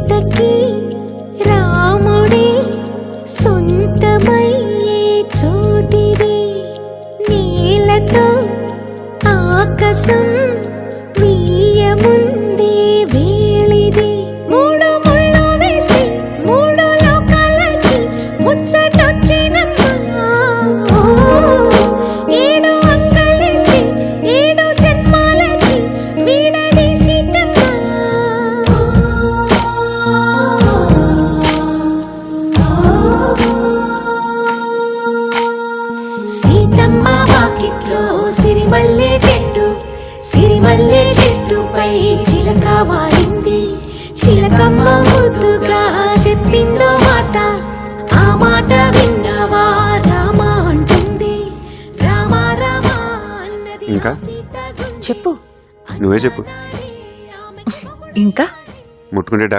సీతకి రాముడే సొంతమయ్యే చోటిది. నీలతో ఆకాశం వీయముందే వేళిది మూడు ముళ్ళు వేస్తే మూడు లోకాలకి ముచ్చటొచ్చినమ్మా చిలక వారింది చిలకమ్మ ముద్దుగా చెప్పిందో మాట ఆ మాట విన్నవా రామ అంటుంది. రామ రామ అన్నది ఇంకా? చెప్పు. నువ్వే చెప్పు. ఇంకా? ముట్టుకుంటే డాగ